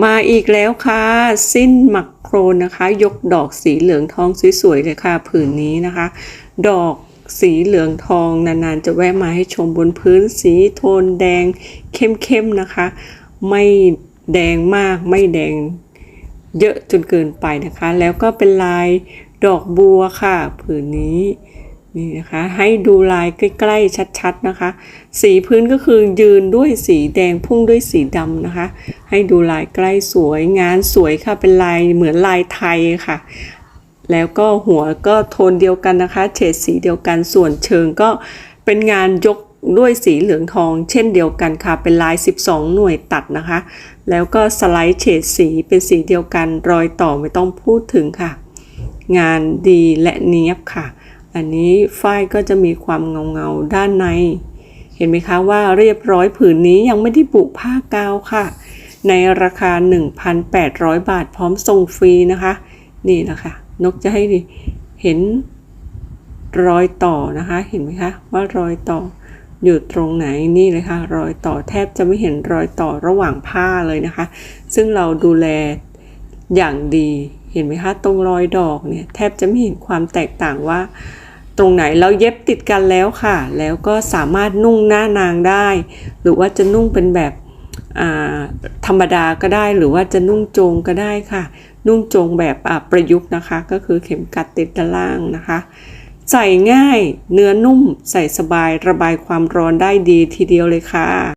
มาอีกแล้วค่ะ สิ้นหมักโครนนะคะ ยกดอกสีเหลืองทองสวยๆเลยค่ะผืนนี้นะคะ ดอกสีเหลืองทองนานๆ จะแวะมาให้ชมบนพื้นสีโทนแดงเข้มๆนะคะ ไม่แดงมากไม่แดงเยอะจนเกินไปนะคะ แล้วก็เป็นลายดอกบัวค่ะ ผืนนี้ นี่นะคะให้ดูลายใกล้ๆชัดๆนะคะ สีพื้นก็คือยืนด้วยสีแดงพุ่งด้วยสีดำนะคะ ให้ดูลายใกล้สวยงานสวยค่ะเป็นลายเหมือนลายไทยค่ะ แล้วก็หัวก็โทนเดียวกันนะคะ เฉดสีเดียวกันส่วนเชิงก็เป็นงานยกด้วยสีเหลืองทอง เช่นเดียวกันค่ะ เป็นลาย 12 หน่วยตัดนะคะ แล้วก็สไลด์เฉดสีเป็นสีเดียวกันรอยต่อไม่ต้องพูดถึงค่ะ งานดีและเนียบค่ะ อันนี้ฝ้ายก็จะมีความเงาเงาๆด้านใน เห็นไหมคะว่าเรียบร้อยผืนนี้ยังไม่ได้บุผ้ากาวค่ะ ในราคา 1,800 บาทพร้อมส่งฟรีนะคะ นี่นะคะ นกจะให้ดิเห็นรอยต่อนะคะ เห็นไหมคะว่ารอยต่ออยู่ตรงไหนนี่เลยค่ะ รอยต่อแทบจะไม่เห็นรอยต่อระหว่างผ้าเลยนะคะ ซึ่งเราดูแลอย่างดี เห็นไหมคะตรงรอยดอกเนี่ยแทบจะไม่เห็นความแตกต่างว่า ตรงไหนเราเย็บติดกันแล้วค่ะ แล้วก็สามารถนุ่งหน้านางได้ หรือว่าจะนุ่งเป็นแบบธรรมดาก็ได้หรือว่าจะนุ่งโจงก็ได้ค่ะ นุ่งโจงแบบประยุกต์นะคะ ก็คือเข็มกัดติดด้านล่างนะคะ ใส่ง่ายเนื้อนุ่มใส่สบายระบายความร้อนได้ดีทีเดียวเลยค่ะ